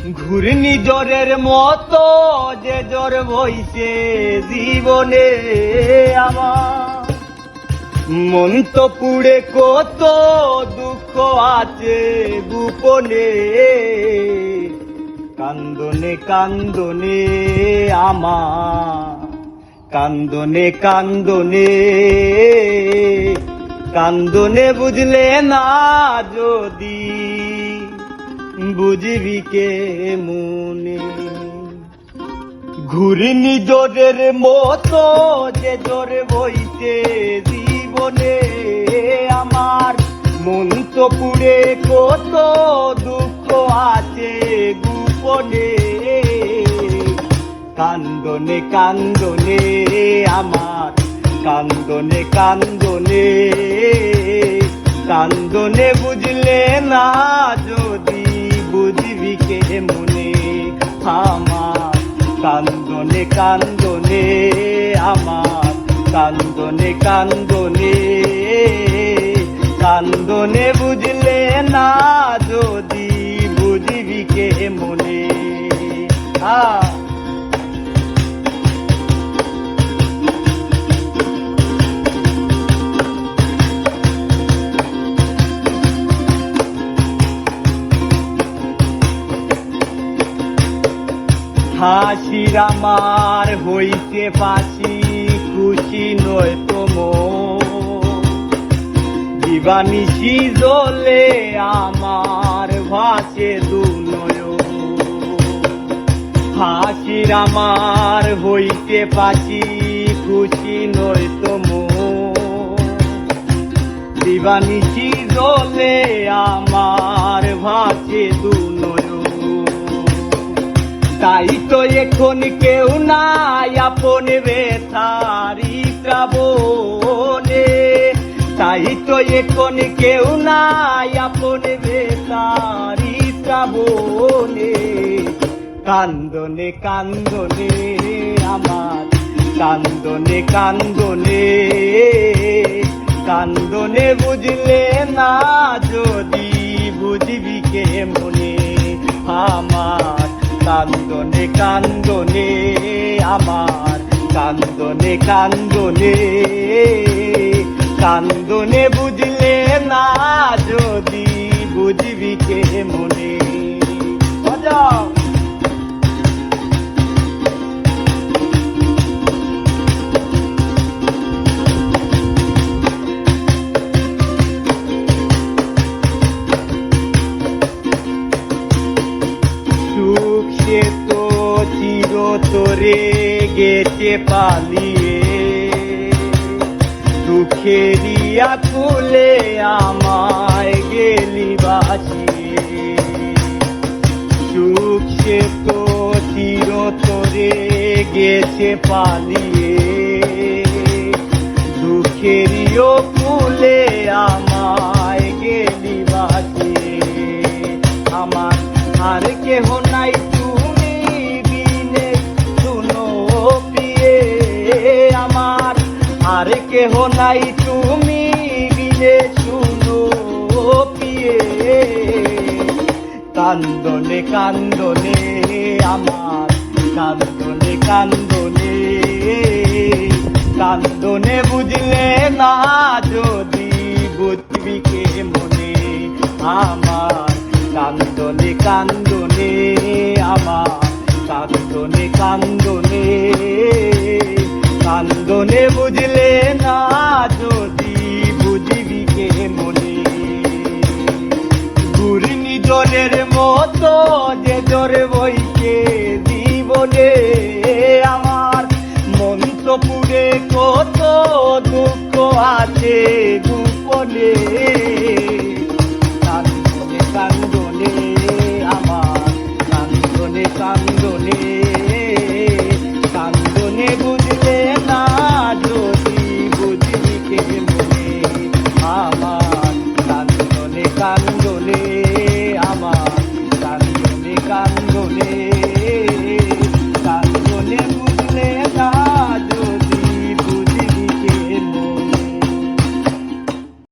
ঘূর্ণি জ্বরের মতো যে জ্বর বইছে জীবনে আমার। মন তো পুড়ে কত দুঃখ আছে গোপনে। কান্দনে কান্দনে আমার। কান্দনে কান্দনে কান্দনে বুঝলে না যদি বুঝবি কে মনে? ঘুরিনি জোরের মতো যে জোরে বইতে জীবনে আমার মন তো পুড়ে কত দুঃখ আছে গোপনে। কান্দনে কান্দনে আমার, কান্দনে কান্দনে কান্দনে বুঝলে না যদি কান্দনে কান্দনে আমার কান্দনে কান্দনে কান্দনে বুঝলে না যদি হাসির আমার হইতে পাছি খুশি নয় তোম দিবানিশি জলে আমার ভাসে দুনয় হাসির আমার হইতে পাছি খুশি নয় তোম দিবানিশি জলে আমার ভাসে দুনয় তাই তো এখন কেউ নাই আপন বেথারি শ্রাবণে তাই তো এখন কেউ নাই আপন বেথারি শ্রাবণে কান্দনে কান্দনে আমার, কান্দনে কান্দনে কান্দনে বুঝলে না যদি বুঝবি কে মনে? আমার কান্দনে কান্দনে আমার কান্দনে কান্দনে। কান্দনে বুঝলে না যদি বুঝবি কে মনে। বাজাও গেছে পালিয়ে দুঃখেরিয়া কুলে আমায় গেলি বাঁচিয়ে। সুখ সে তো চিরতরে গেছে পালিয়ে দুঃখেরিও কেহ নাই, তুমি বিনে শুনো প্রিয়ে কান্দনে কান্দনে, আমার কান্দনে কান্দনে। কান্দনে বুঝলে না যদি বুঝবি কে মনে। আমার কান্দনে কান্দনে, আমার কান্দনে কান্দনে। কান্দনে বুঝলে গলে